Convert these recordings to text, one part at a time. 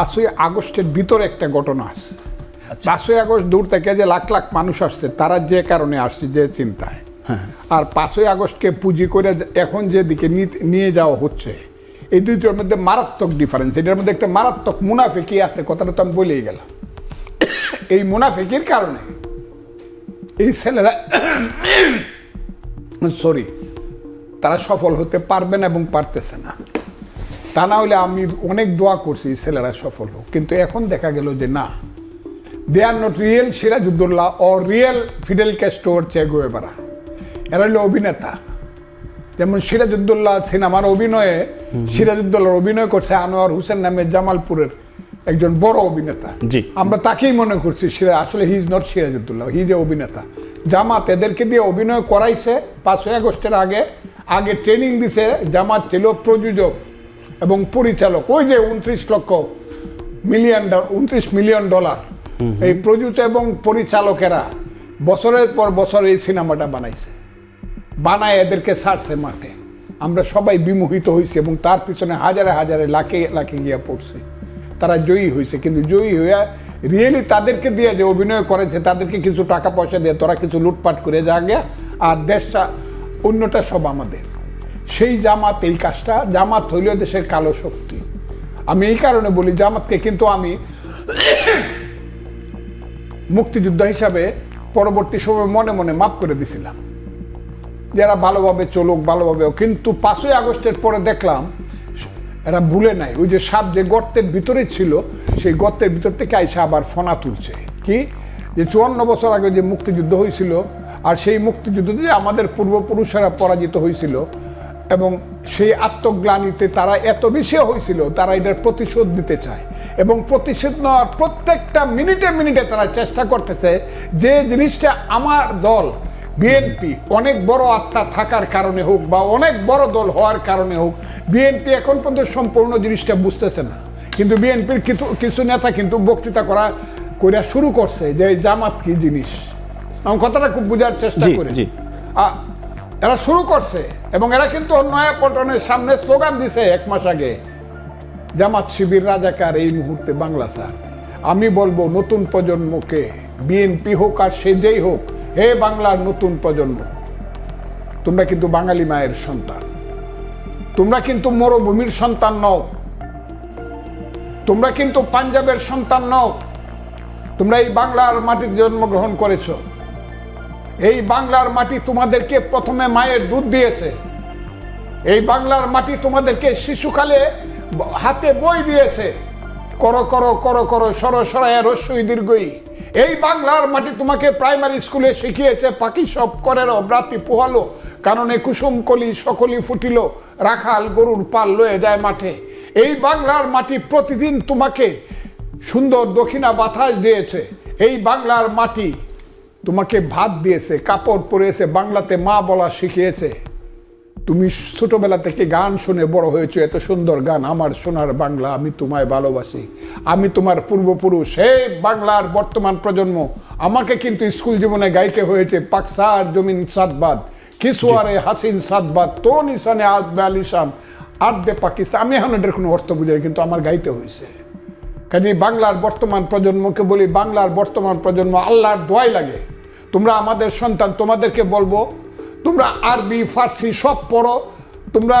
পাঁচই আগস্টের ভিতরে একটা ঘটনা আছে। পাঁচই আগস্ট দূর থেকে যে লাখ লাখ মানুষ আসছে তারা যে কারণে আসছে যে চিন্তায়। আর পাঁচই আগস্টকে পুঁজি করে এখন যেদিকে নিয়ে যাওয়া হচ্ছে এই দুইটার মধ্যে মারাত্মক ডিফারেন্স এটার মধ্যে একটা মারাত্মক মুনাফিকি আছে কথাটা তো আমি বলেই গেলাম। এই মুনাফিকির কারণে এই ছেলেরা সরি তারা সফল হতে পারবে না এবং পারতেছে না। তা না হলে আমি অনেক দোয়া করছি ছেলেরা সফল হোক। কিন্তু এখন দেখা গেল যে না they are not real Sirajuddaula O real Fidel Castro Che Guevara এরা হলো অভিনেতা। যেমন সিরাজউদ্দৌলা সিনেমার অভিনয়ে সিরাজউদ্দৌলার অভিনয় করছে আনোয়ার হোসেন নামে জামালপুরের একজন বড় অভিনেতা। জি। আমরা তাকেই মনে করছি সিরা আসলে he is not Sirajuddaula he যে অভিনেতা। জামাত এদেরকে দিয়ে অভিনয় করাইছে পাঁচই আগস্টের আগে। আগে ট্রেনিং দিছে জামাত ছিল প্রযোজক। এবং পরিচালক ওই যে উনত্রিশ লক্ষ মিলিয়ন উনত্রিশ মিলিয়ন ডলার। এই প্রযোজক এবং পরিচালকেরা বছরের পর বছর এই সিনেমাটা বানাইছে। বানায় এদেরকে ছাড়ছে মাঠে। আমরা সবাই বিমোহিত হয়েছি এবং তার পিছনে হাজারে হাজারে লাখে লাখে গিয়া পড়ছে। তারা জয়ী হয়েছে কিন্তু জয়ী হইয়া রিয়েলি তাদেরকে দিয়ে যে অভিনয় করেছে তাদেরকে কিছু টাকা পয়সা দিয়ে তোরা কিছু লুটপাট করে যা গিয়া আর দেশটা অন্যটা সব আমাদের। সেই জামাত এই কাজটা, জামাত হইলেও দেশের কালো শক্তি। আমি এই কারণে বলি, জামাতকে কিন্তু আমি মুক্তিযোদ্ধা হিসাবে পরবর্তী সময় মনে মনে মাফ করে দিছিলাম। যারা ভালোভাবে চলুক, ভালোভাবে কিন্তু পাঁচই আগস্টের পরে দেখলাম, এরা ভুলে নাই। ওই যে সাপ যে গর্তের ভিতরে ছিল, সেই গর্তের ভিতর থেকে আইসা আবার ফোনা তুলছে। কি? যে চুয়ান্ন বছর আগে যে মুক্তিযুদ্ধ হয়েছিল আর সেই মুক্তিযুদ্ধে যে আমাদের পূর্বপুরুষেরা পরাজিত হয়েছিল এবং সেই আত্মগ্লানিতে তারা এত বেশি হয়েছিল তারা এটার প্রতিশোধ নিতে চায়। এবং প্রতিশোধ নেওয়ার প্রত্যেকটা মিনিটে মিনিটে তারা চেষ্টা করতেছে যে জিনিসটা আমার দল বিএনপি অনেক বড় আত্মা থাকার কারণে হোক বা অনেক বড় দল হওয়ার কারণে হোক বিএনপি এখন পর্যন্ত সম্পূর্ণ জিনিসটা বুঝতেছে না। কিন্তু বিএনপির কিছু কিছু নেতা কিন্তু বক্তৃতা করা কইরা শুরু করছে যে এই জামাত কি জিনিস। আমি কথাটা খুব বোঝার চেষ্টা করি। এরা শুরু করছে এবং এরা কিন্তু নয়া পল্টনের সামনে স্লোগান দিছে এক মাস আগে, জামাত শিবির রাজাকার, এই মুহূর্তে বাংলা স্যার। আমি বলব নতুন প্রজন্মকে বিএনপি হোক আর সে যেই হোক, হে বাংলার নতুন প্রজন্ম, তোমরা কিন্তু বাঙালি মায়ের সন্তান। তোমরা কিন্তু মরুভূমির সন্তান নও। তোমরা কিন্তু পাঞ্জাবের সন্তান নও। তোমরা এই বাংলার মাটিতে জন্মগ্রহণ করেছ। এই বাংলার মাটি তোমাদেরকে প্রথমে মায়ের দুধ দিয়েছে। এই বাংলার মাটি তোমাদেরকে শিশুকালে হাতে বই দিয়েছে। করো করো করো করো, সর সরায় রস্যই দীর্ঘই। এই বাংলার মাটি তোমাকে প্রাইমারি স্কুলে শিখিয়েছে, পাখি সব করে ব্রাতি পোহালো, কারণে কুসুম কলি সকলি ফুটিল, রাখাল গরুর পাল লয়ে যায় মাঠে। এই বাংলার মাটি প্রতিদিন তোমাকে সুন্দর দক্ষিণা বাতাস দিয়েছে। এই বাংলার মাটি তোমাকে ভাত দিয়েছে, কাপড় পরেছে, বাংলাতে মা বলা শিখিয়েছে। তুমি ছোটবেলা থেকে গান শুনে বড় হয়েছো, এত সুন্দর গান, আমার সোনার বাংলা আমি তোমায় ভালোবাসি। আমি তোমার পূর্বপুরুষ, হে বাংলার বর্তমান প্রজন্ম, আমাকে কিন্তু স্কুল জীবনে গাইতে হয়েছে পাকসার জমিন সাদবাদ কিসুয়ারে হাসিন সাদবাদ তো নিশানে আদবে আলিশান, আদবে পাকিস্তান। আমি এখন এটার কোনো অর্থ বুঝাই কিন্তু আমার গাইতে হয়েছে। কাজে বাংলার বর্তমান প্রজন্মকে বলি, বাংলার বর্তমান প্রজন্ম, আল্লাহর দোয়াই লাগে। তোমরা আমাদের সন্তান, তোমাদেরকে বলব, তোমরা আরবি, ফার্সি সব পড়ো, তোমরা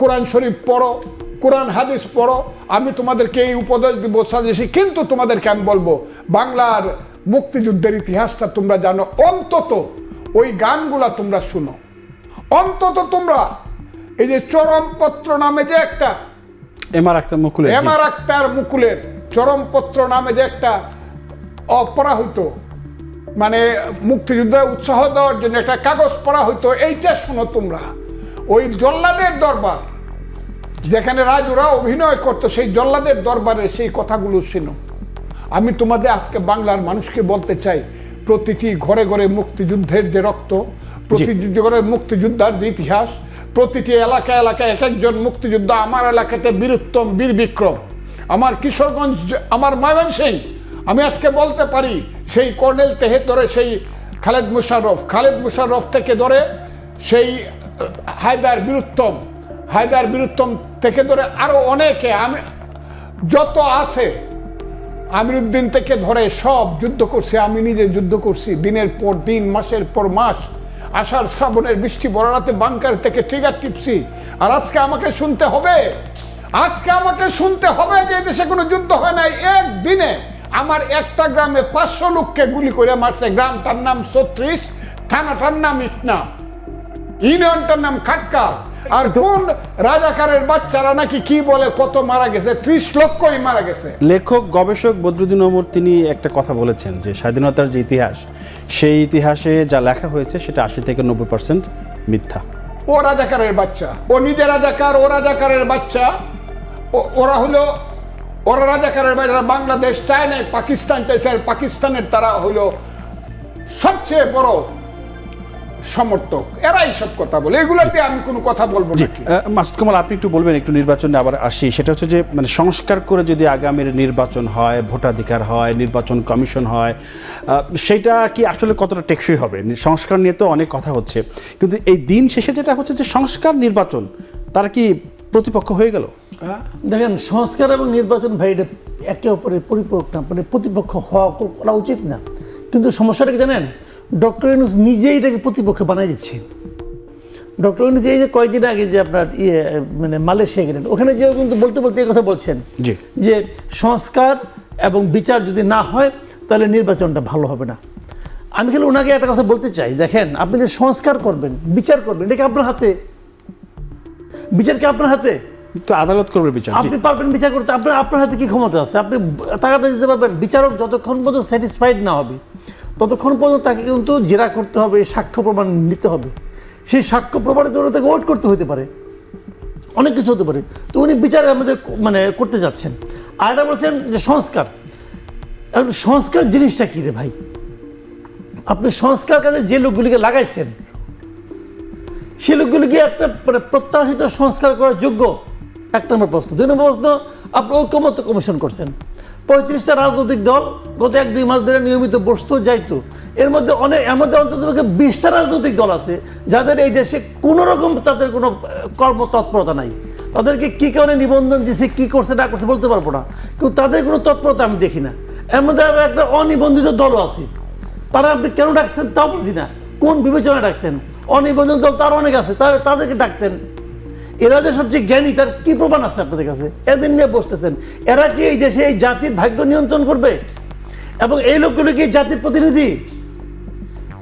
কোরআন শরীফ পড়ো, কোরআন হাদিস পড়ো। আমি তোমাদেরকে এই উপদেশ দিব সাজেশি কিন্তু তোমাদেরকে আমি বলব, বাংলার মুক্তিযুদ্ধের ইতিহাসটা তোমরা জানো, অন্তত ওই গানগুলা তোমরা শুনো। অন্তত তোমরা, এই যে চরমপত্র নামে যে একটা এমআর আক্তার মুকুলের আক্তার মুকুলের চরমপত্র নামে যে একটা অপরা হইতো মানে মুক্তিযুদ্ধে উৎসাহ দেওয়ার জন্য একটা কাগজ পড়া হইতো এইটা শোনো তোমরা। ওই জল্লাদের দরবার যেখানে রাজুরা অভিনয় করতো সেই জল্লাদের দরবারে সেই কথাগুলো শোনো। আমি তোমাদের আজকে বাংলার মানুষকে বলতে চাই প্রতিটি ঘরে ঘরে মুক্তিযুদ্ধের যে রক্ত প্রতিটি ঘরে মুক্তিযোদ্ধার যে ইতিহাস প্রতিটি এলাকা এলাকায় এক একজন মুক্তিযোদ্ধা আমার এলাকাতে বীরুত্তম বীর বিক্রম। আমার কিশোরগঞ্জ আমার ময়মনসিং আমি আজকে বলতে পারি, সেই কর্নেল তেহে ধরে সেই খালেদ মুশাররফ। খালেদ মুশাররফ থেকে ধরে সেই হায়দার বীরুত্তম। হায়দার বীরুত্তম থেকে ধরে আরও অনেকে। আমি, যত আছে, আমিরুদ্দিন থেকে ধরে সব যুদ্ধ করছে, আমি নিজে যুদ্ধ করছি। দিনের পর দিন, মাসের পর মাস আষাঢ় শ্রাবণের বৃষ্টি বড়রাতে বাংকার থেকে ট্রিগার টিপছি আর আজকে আমাকে শুনতে হবে। আজকে আমাকে শুনতে হবে যে দেশে কোনো যুদ্ধ হয় নাই একদিনে। আমার একটা গ্রামে পাঁচশো লোককে গুলি করে মারছে। গ্রামটার নাম ছত্রিশ, থানাটার নাম ইটনা। ইউনিয়নটার নাম খাটকাল আর কোন রাজাকারের বাচ্চারা নাকি কি বলে কত মারা গেছে? ত্রিশ লক্ষই মারা গেছে। লেখক গবেষক বদরুদ্দিন ওমর তিনি একটা কথা বলেছেন যে স্বাধীনতার যে ইতিহাস সেই ইতিহাসে যা লেখা হয়েছে সেটা আশি থেকে নব্বই পার্সেন্ট মিথ্যা। ও রাজাকারের বাচ্চা। ও নিজে রাজাকার ও রাজাকারের বাচ্চা। ওরা হলো ওরা রাজাকারের বাচ্চা। বাংলাদেশ চায় নাই পাকিস্তান চাইছে আর পাকিস্তানের তারা হলো সবচেয়ে বড় সমর্থক এরাই সব কথা বলে। এগুলোতে আমি কোনো কথা বলব মাসুদ কামাল আপনি একটু বলবেন একটু নির্বাচনে আবার আসি। সেটা হচ্ছে যে মানে সংস্কার করে যদি আগামীর নির্বাচন হয় ভোটাধিকার হয় নির্বাচন কমিশন হয় সেটা কি আসলে কতটা টেকসই হবে? সংস্কার নিয়ে তো অনেক কথা হচ্ছে। কিন্তু এই দিন শেষে যেটা হচ্ছে যে সংস্কার নির্বাচন তারা কি প্রতিপক্ষ হয়ে গেল? দেখেন সংস্কার এবং নির্বাচন ভাই এটা একে অপরের পরিপূরক না মানে প্রতিপক্ষ হওয়া করা উচিত না। কিন্তু সমস্যাটা কি জানেন? ডক্টর ইউনুস নিজেই এটাকে প্রতিপক্ষ বানাই দিচ্ছেন। ডক্টর ইউনুস এই যে কয়েকদিন আগে যে আপনার ইয়ে মানে মালয়েশিয়া গেলেন ওখানে যেও কিন্তু বলতে বলতে এই কথা বলছেন যে সংস্কার এবং বিচার যদি না হয় তাহলে নির্বাচনটা ভালো হবে না। আমি খালি ওনাকে একটা কথা বলতে চাই দেখেন আপনি যে সংস্কার করবেন বিচার করবেন এটাকে আপনার হাতে? বিচার কি আপনার হাতে? তো আদালত করবে বিচার আপনি পারবেন বিচার করতে আপনার আপনার হাতে কি ক্ষমতা আছে? আপনি তাকাতে দিতে পারবেন বিচারক যতক্ষণ পর্যন্ত স্যাটিসফাইড না হবে। ততক্ষণ পর্যন্ত তাকে কিন্তু জেরা করতে হবে, সাক্ষ্য প্রমাণ নিতে হবে। সেই সাক্ষ্য প্রমাণের জন্য তাকে ওয়েট করতে হতে পারে। অনেক কিছু হতে পারে। তো উনি বিচারে আমাদের মানে করতে যাচ্ছেন। এটা বলছেন যে সংস্কার। এখন সংস্কার জিনিসটা কী রে ভাই? আপনি সংস্কার কাজে যে লোকগুলিকে লাগাইছেন সে লোকগুলি কি একটা মানে প্রত্যাশিত সংস্কার করার যোগ্য এক নম্বর প্রশ্ন। দুই নম্বর প্রশ্ন, আপনি ঐক্যমত্য কমিশন করছেন। পঁয়ত্রিশটা রাজনৈতিক দল গত এক, দুই মাস ধরে নিয়মিত বসতো যাইতো। এর মধ্যে অনেক এর মধ্যে অন্তত বিশটা রাজনৈতিক দল আছে, যাদের এই দেশে কোনো রকম তাদের কোনো কর্মতৎপরতা নাই। তাদেরকে কি কারণে নিবন্ধন দিছে, কি করছে, না করছে বলতে পারব না। কিন্তু তাদের কোনো তৎপরতা আমি দেখি না। এর মধ্যে একটা অনিবন্ধিত দলও আছে। তারা আপনি কেন ডাকছেন তাও বুঝি না। কোন বিবেচনায় ডাকছেন? অনিবন্ধিত দল তার অনেক আছে, তার তাদেরকে ডাকতেন। এরা যে সবচেয়ে জ্ঞানী, তার কি প্রমাণ আছে আপনাদের কাছে? এদের নিয়ে বসতেছেন। এরা কি এই দেশে এই জাতির ভাগ্য নিয়ন্ত্রণ করবে? এবং এই লোকগুলো কি জাতির প্রতিনিধি?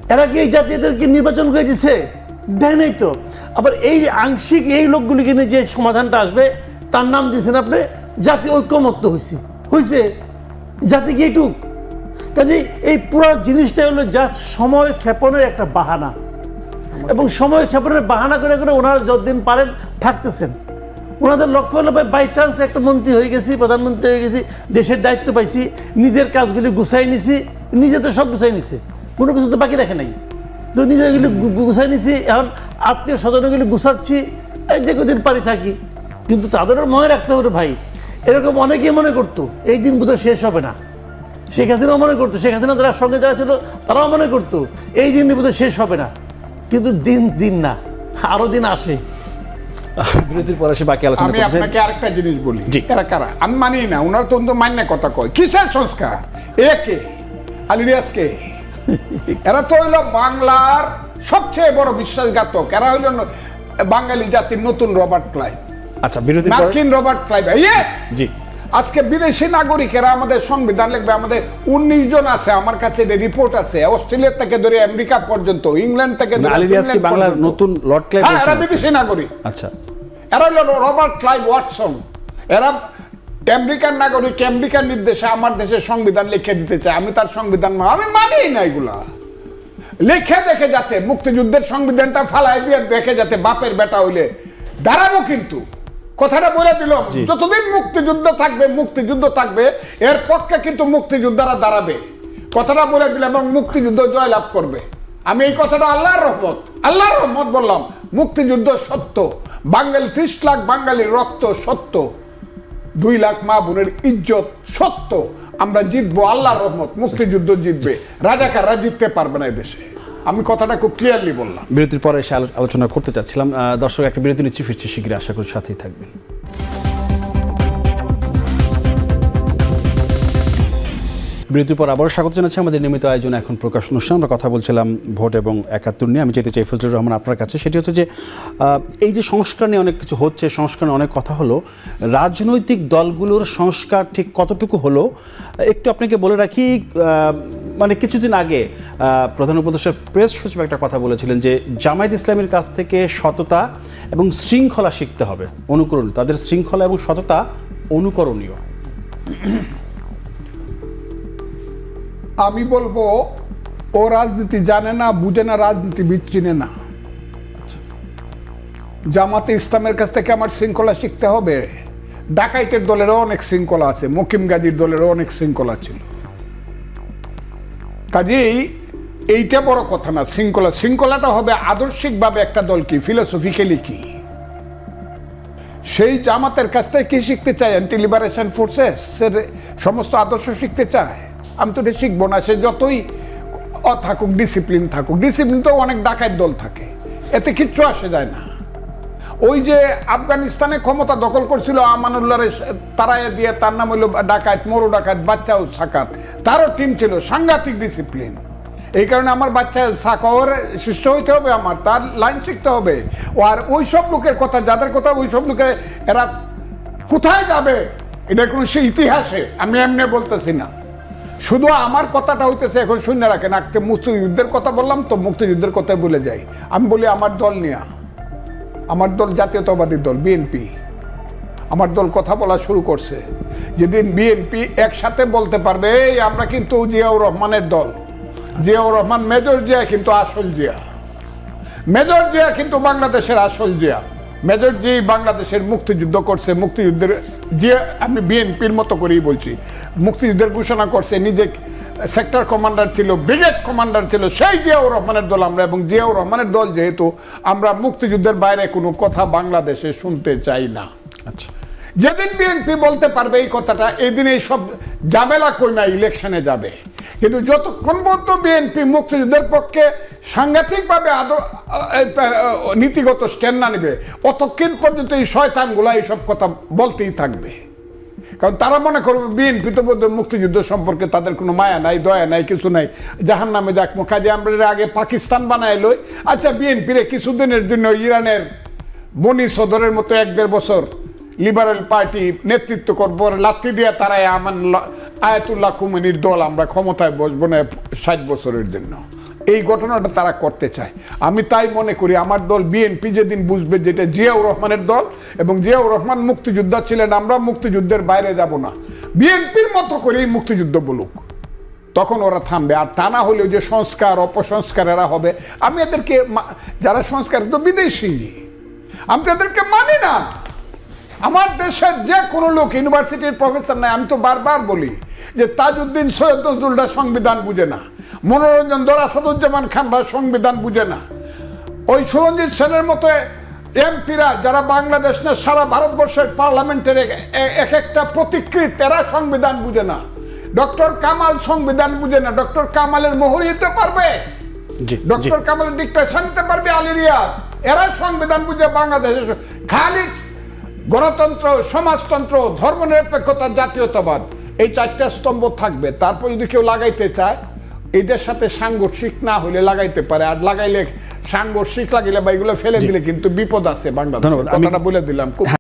এরা কি এই জাতীয়দেরকে নির্বাচন করে দিছে? দেয় নাই তো। আবার এই আংশিক এই লোকগুলিকে নিয়ে যে সমাধানটা আসবে, তার নাম দিয়েছেন আপনি, জাতি ঐক্যমত্য হয়েছে হয়েছে জাতি কি এইটুক? কাজে এই পুরো জিনিসটা হলো যা সময় ক্ষেপণের একটা বাহানা। এবং সময় ক্ষেপণের বাহানা করে করে ওনারা যতদিন পারেন থাকতেছেন। ওনাদের লক্ষ্য হলো ভাই বাই চান্স একটা মন্ত্রী হয়ে গেছি, প্রধানমন্ত্রী হয়ে গেছি, দেশের দায়িত্ব পাইছি, নিজের কাজগুলি গুছাই নিছি, নিজে তো সব গুছাই নিছে, কোনো কিছু তো বাকি রাখে নাই। তো নিজেগুলি গুছাই নিছি, এখন আত্মীয় স্বজনগুলি গুছাচ্ছি, এই যে কদিন পারি থাকি। কিন্তু তাদেরও মনে রাখতে হবে ভাই, এরকম অনেকেই মনে করতো, এই দিন বোধহয় শেষ হবে না। শেখ হাসিনাও মনে করতো, শেখ হাসিনা যারা সঙ্গে যারা ছিল, তারাও মনে করতো, এই দিন বোধহয় শেষ হবে না। কিন্তু দিন দিন না আরও দিন আসে। বিরতির পরে সে বাকি আলোচনা আমি আপনাকে আরেকটা জিনিস বলি জি। কারা? আমি মানি না ওনার তো অন্তত মান্য কথা কয়। কিসের সংস্কার? একে আলিরিয়াসকে এরা তো হইল বাংলার সবচেয়ে বড় বিশ্বাসঘাতক। এরা হইল বাঙালি জাতির নতুন রবার্ট ক্লাইভ। আচ্ছা পরে মার্কিন রবার্ট ক্লাইভ। ইয়ে! জি। আজকে বিদেশি নাগরিকেরা আমাদের সংবিধান লিখবে আমাদের উনিশ জন আছে আমার কাছে রিপোর্ট আছে অস্ট্রেলিয়া থেকে ধরে আমেরিকা পর্যন্ত ইংল্যান্ড থেকে ফিনল্যান্ড বাংলার নতুন লর্ড ক্লাইভ হ্যাঁ এরা বিদেশি নাগরিক। আচ্ছা। এরা হলো রবার্ট ক্লাইভ ওয়াটসন এরা আমেরিকান নাগরিক আমেরিকার নির্দেশে আমার দেশের সংবিধান লিখে দিতে চায়। আমি তার সংবিধান আমি মানি না এগুলা। লিখে দেখে যাতে মুক্তিযুদ্ধের সংবিধানটা ফালাই দিয়ে দেখে যাতে বাপের বেটা হইলে। দাঁড়াবো কিন্তু। কথাটা বলে দিলাম যতদিন মুক্তিযুদ্ধ থাকবে মুক্তিযুদ্ধ থাকবে এর পক্ষে কিন্তু মুক্তিযোদ্ধারা দাঁড়াবে। কথাটা বলে দিলাম এবং মুক্তিযুদ্ধ জয়লাভ করবে। আমি এই কথাটা আল্লাহর রহমত আল্লাহর রহমত বললাম মুক্তিযুদ্ধ সত্য বাঙালি ত্রিশ লাখ বাঙালির রক্ত সত্য দুই লাখ মা বোনের ইজ্জত সত্য আমরা জিতবো আল্লাহর রহমত মুক্তিযুদ্ধ জিতবে। রাজাকাররা জিততে পারবে না দেশে। আমি কথাটা খুব ক্লিয়ারলি বললাম। বিরতির পরে এসে আলোচনা করতে চাচ্ছিলাম। দর্শক, একটা বিরতি নিচ্ছি, ফিরছি শীঘ্রই আশা করি সাথেই থাকবেন। বিরতির পর আবারও স্বাগত জানাচ্ছি আমাদের নিয়মিত আয়োজন। এখন প্রকাশ অনুষ্ঠান, আমরা কথা বলছিলাম ভোট এবং একাত্তর নিয়ে। আমি যেতে চাই ফজলুর রহমান আপনার কাছে। সেটি হচ্ছে যে এই যে সংস্কার নিয়ে অনেক কিছু হচ্ছে সংস্কার নিয়ে অনেক কথা হলো, রাজনৈতিক দলগুলোর সংস্কার ঠিক কতটুকু হলো, একটু আপনাকে বলে রাখি মানে কিছুদিন আগে প্রধান উপদেষ্টার প্রেস সচিব একটা কথা বলেছিলেন যে জামায়াত ইসলামের কাছ থেকে সততা এবং শৃঙ্খলা শিখতে হবে অনুকরণ তাদের শৃঙ্খলা এবং সততা অনুকরণীয়। আমি বলব ও রাজনীতি জানে না বুঝে না রাজনীতিবিদ চিনে না। জামাতে ইসলামের কাছ থেকে আমার শৃঙ্খলা শিখতে হবে। ডাকাইতের দলেরও অনেক শৃঙ্খলা আছে মকিম গাজীর দলেরও অনেক শৃঙ্খলা ছিল। কাজেই এইটা বড় কথা না, শৃঙ্খলা। শৃঙ্খলাটা হবে আদর্শিকভাবে একটা দল কি ফিলোসফিক্যালি কি? সেই জামাতের কাছ থেকে কি শিখতে চায়? অ্যান্টি লিবারেশন ফোর্সেস সমস্ত আদর্শ শিখতে চায়? আমি তো শিখব না, সে যতই অ থাকুক ডিসিপ্লিন থাকুক। ডিসিপ্লিন তো অনেক ডাকাত দল থাকে, এতে কিচ্ছু আসে যায় না। ওই যে আফগানিস্তানে ক্ষমতা দখল করছিল আমানুল্লাহরে তারাই দিয়ে, তার নাম হইল ডাকাত, মরু ডাকাত, বাচ্চা ও সাকাত। তারও টিম ছিল, সাংঘাতিক ডিসিপ্লিন এই কারণে আমার বাচ্চা সাকর শিষ্য হইতে হবে আমার, তার লাইন শিখতে হবে। আর ওই সব লোকের কথা, যাদের কথা ওই সব লোকের এরা কোথায় যাবে? এটা কোনো সে ইতিহাসে, আমি এমনি বলতেছি না। শুধু আমার কথাটা হইতেছে, এখন শূন্য রাখেন, আজকে মুক্তিযুদ্ধের কথা বললাম তো মুক্তিযুদ্ধের কথাই বলে যাই। আমি বলি আমার দল নিয়া। আমার দল জাতীয়তাবাদী দল বিএনপি আমার দল কথা বলা শুরু করছে। যেদিন বিএনপি একসাথে বলতে পারবে, এই, আমরা কিন্তু জিয়াউর রহমানের দল। জিয়াউর রহমান মেজর জিয়া, কিন্তু আসল জিয়া। মেজর জিয়া কিন্তু বাংলাদেশের আসল জিয়া। মেজর জি বাংলাদেশের মুক্তিযুদ্ধ করছে, মুক্তিযুদ্ধের জিয়া, আমি বিএনপির মতো করেই বলছি। মুক্তিযুদ্ধের ঘোষণা করছে, নিজে সেক্টর কমান্ডার ছিল ব্রিগেড কমান্ডার ছিল সেই জিয়াউর রহমানের দল আমরা। এবং জিয়াউর রহমানের দল যেহেতু আমরা মুক্তিযুদ্ধের বাইরে কোনো কথা বাংলাদেশে শুনতে চাই না। আচ্ছা। যেদিন বিএনপি বলতে পারবে এই কথাটা এই দিন এই সব ঝামেলা কই না ইলেকশনে যাবে। কিন্তু যতক্ষণ পর্যন্ত বিএনপি মুক্তিযুদ্ধের পক্ষে সাংঘাতিকভাবে আদর নীতিগত স্ট্যান্ড না নেবে অতক্ষণ পর্যন্ত এই শয়তানগুলা এইসব কথা বলতেই থাকবে। কারণ তারা মনে করবে বিএনপি তো মুক্তিযুদ্ধ সম্পর্কে তাদের কোনো মায়া নাই, দয়া নাই, কিছু নাই। জাহান নামে যাক কাজে আমরা আগে পাকিস্তান বানাইলই আচ্ছা বিএনপিরে কিছুদিনের জন্য ইরানের বনি সদরের মতো এক দেড় বছর লিবারেল পার্টি নেতৃত্ব করব লাত্তি দিয়ে তারাই আমান আয়াতুল্লাহ কুমিনীর দল, আমরা ক্ষমতায় বসবো না ষাট বছরের জন্য। এই ঘটনাটা তারা করতে চায়। আমি তাই মনে করি আমার দল বিএনপি যেদিন বুঝবে যেটা জিয়াউর রহমানের দল এবং জিয়াউর রহমান মুক্তিযোদ্ধা ছিলেন, আমরা মুক্তিযুদ্ধের বাইরে যাব না। বিএনপির মতো করেই মুক্তিযুদ্ধ বলুক। তখন ওরা থামবে। আর তা না হলেও যে সংস্কার অপসংস্কার এরা হবে, আমি এদেরকে যারা সংস্কার, তো বিদেশি। আমি তো এদেরকে মানি না। আমার দেশের যে কোনো লোক ইউনিভার্সিটির প্রফেসর নাই, আমি তো বারবার বলি যে তাজউদ্দিন সৈয়দ নজরুলরা সংবিধান বুঝে না। মনোরঞ্জন দর আসাদুজ্জামান খানরা সংবিধান বুঝে না। ওই সুরঞ্জিত সেনের মতো এমপিরা যারা বাংলাদেশ না সারা ভারতবর্ষের পার্লামেন্টের এক- একটা প্রতিকৃত এরা সংবিধান বুঝে না। ডক্টর কামাল সংবিধান বুঝে না। ডক্টর কামালের মোহর দিতে পারবে? ডক্টর কামালের ডিক্টেশন নিতে পারবে আলিরিয়াস এরা সংবিধান বুঝে বাংলাদেশের খালি গণতন্ত্র সমাজতন্ত্র ধর্মনিরপেক্ষতা জাতীয়তাবাদ। এই চারটা স্তম্ভ থাকবে। তারপর যদি কেউ লাগাইতে চায় এটার সাথে সাংঘর্ষিক না হলে লাগাইতে পারে। আর লাগাইলে সাংঘর্ষিক লাগিলে বা এগুলো ফেলে দিলে কিন্তু বিপদ আছে বাংলাদেশ। কথাটা বলে দিলাম।